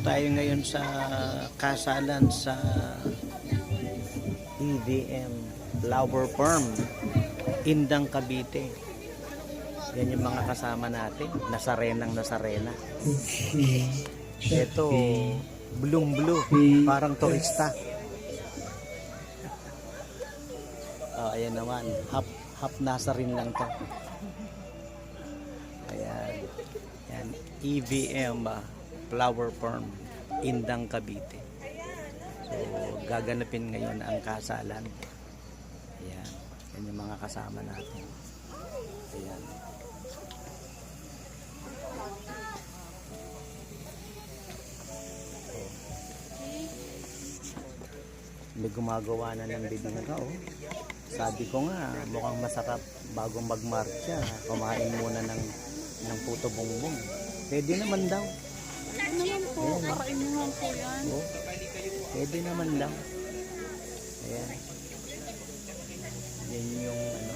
tayo ngayon sa kasalan sa EVM Flower Farm, Indang Cavite. Yan yung mga kasama natin, nasarenang nasarena. Ito, blue blue, parang turista. Oh, ayan naman, half, half nasa rin lang to. Ayan. Yan, EVM ah, Flower Farm, Indang Cavite. So, gaganapin ngayon ang kasalan. Ayan. Yan yung mga kasama natin. Ayan. May gumagawa na ng bibingka oh. Sabi ko nga, mukhang masarap bago magmarcha. Kumain muna ng ng puto bongbong. Pwede naman daw. Po, kakain nyo lang po yan. Oh. Pwede naman daw. Ayan. Yan yung ano.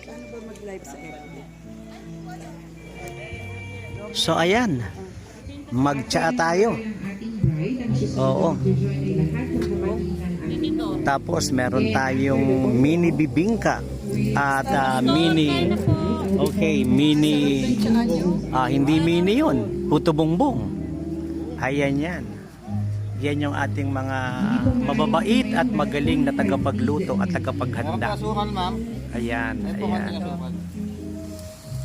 Paano ba mag-live sa FB? So ayan. Magtsa tayo. Oo. Tapos meron tayong mini bibingka at ah, mini Okay, mini ah, hindi mini 'yon. Puto bongbong. Ayan 'yan. Yan yung ating mga mababait at magaling na tagapagluto at tagapaghanda. Ayan, konting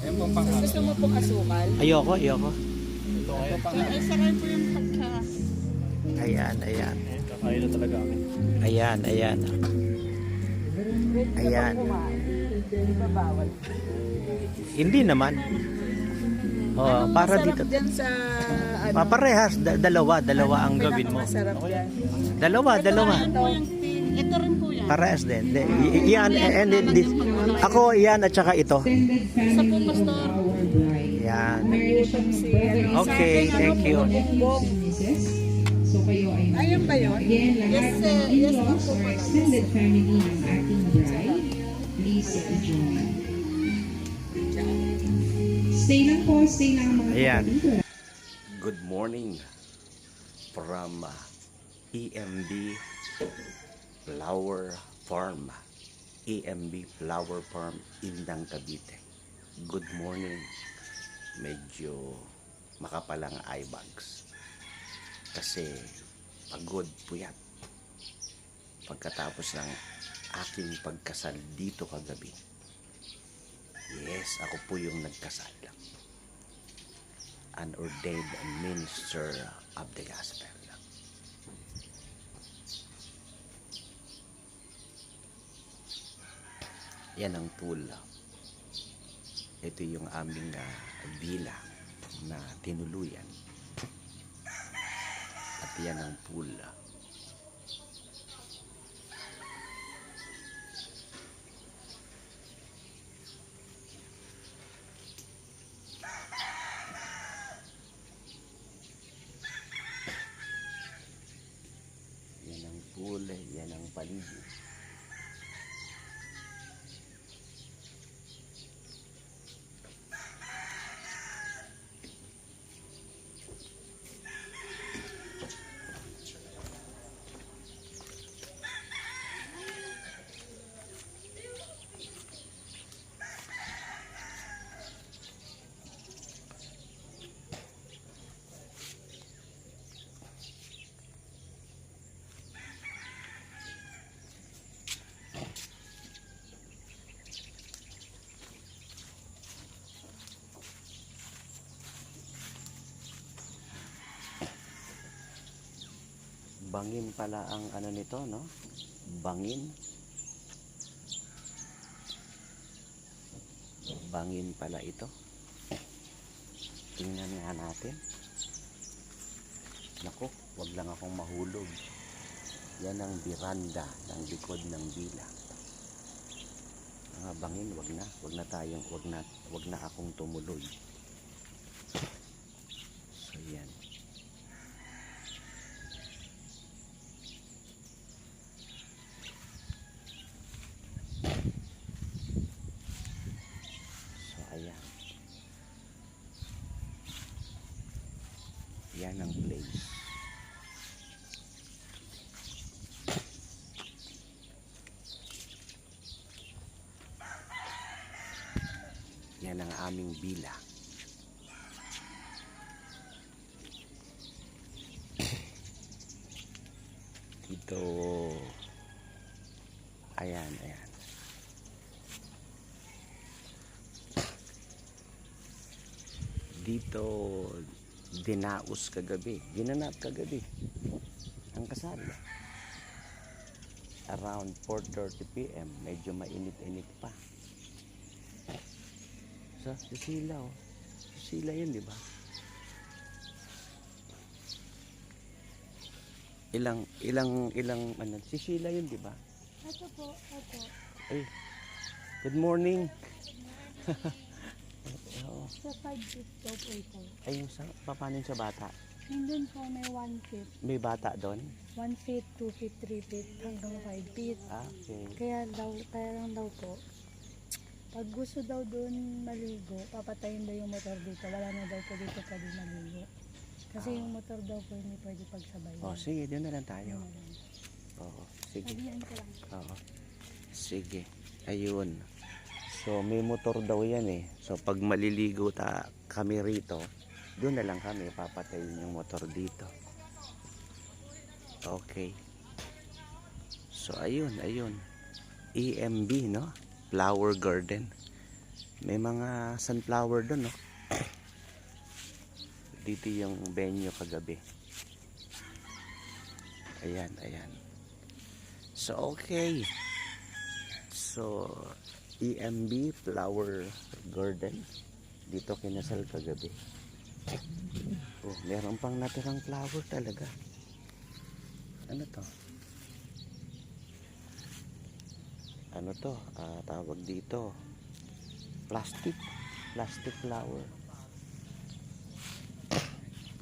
ayan. asukal. Ayun po pang Gusto mo po asukal? Ayoko, ayoko. Ito kayo Ay, sakay po yung pagka. Ayan, ayan. Kakain na talaga kami. Ayan, ayan. Ayan. Hindi naman. Oh, para Masarap dito. dyan sa ano? Paparehas, da- dalawa, dalawa ang gawin mo. Masarap dyan. Dalawa, dalawa. Ito rin po yan. Parehas din. De, i- i- yan, and then this. Ako, yan at saka ito. Isa po, Pastor. Yan. Ano, Okay, thank you. So kayo ay Ayun ba yun? again lahat Yes, ng sir. Yes, in-laws ma'am po. or extended family ng ating bride, please join. Stay lang po, stay lang mga Ayan. kapatid. Good morning from uh, EMB Flower Farm. EMB Flower Farm, Indang Cavite. Good morning. Medyo makapalang eye bags. Kasi pagod puyat. Pagkatapos ng aking pagkasal dito kagabi. Yes, ako po yung nagkasal an ordained minister of the gospel. Yan ang pool. Ito yung aming ah, villa na tinuluyan. At yan ang pool. Pool, yan ang paligid. Bangin pala ang ano nito, no? Bangin. Bangin pala ito. Tingnan nga natin. Nako, wag lang akong mahulog. Yan ang biranda ng likod ng villa. Mga bangin, wag na. Wag na tayong, wag na, wag na akong tumuloy. Yan ang place. Yan ang aming bila. Dito. Ayan, ayan. Dito, dinaos kagabi. Ginanap kagabi. Ang kasal. Around 4.30 p.m. Medyo mainit-init pa. Sa Sisila, oh. Sisila yun, di ba? Ilang, ilang, ilang, ano, Sisila yun, di ba? Ito po, ito. Ay, good morning. Oo. Sa 5 feet daw po ito. Ay, yung sa, papanin sa bata? Nandun po may 1 feet. May bata doon? 1 feet, 2 feet, 3 feet, hanggang 5 feet. Ah, okay. Kaya daw, kaya lang daw po, pag gusto daw doon maligo, papatayin daw yung motor dito. Wala na daw po dito pwede maligo. Kasi yung motor daw po hindi pwede pagsabayan. Oh, sige, doon na lang tayo. Oo, sige. Sabihan ko lang. Oo. Sige. Ayun. So, may motor daw yan eh. So, pag maliligo ta kami rito, doon na lang kami papatayin yung motor dito. Okay. So, ayun, ayun. EMB, no? Flower Garden. May mga sunflower doon, no? Dito yung venue kagabi. Ayan, ayan. So, okay. So, EMB Flower Garden. Dito kinasal kagabi. Oh, meron pang natirang flower talaga. Ano to? Ano to? Ah, tawag dito. Plastic. Plastic flower.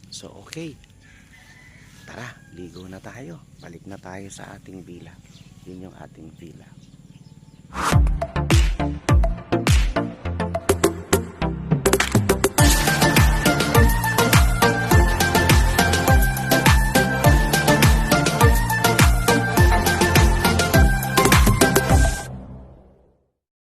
So, okay. Tara, ligo na tayo. Balik na tayo sa ating villa. Yun yung ating villa.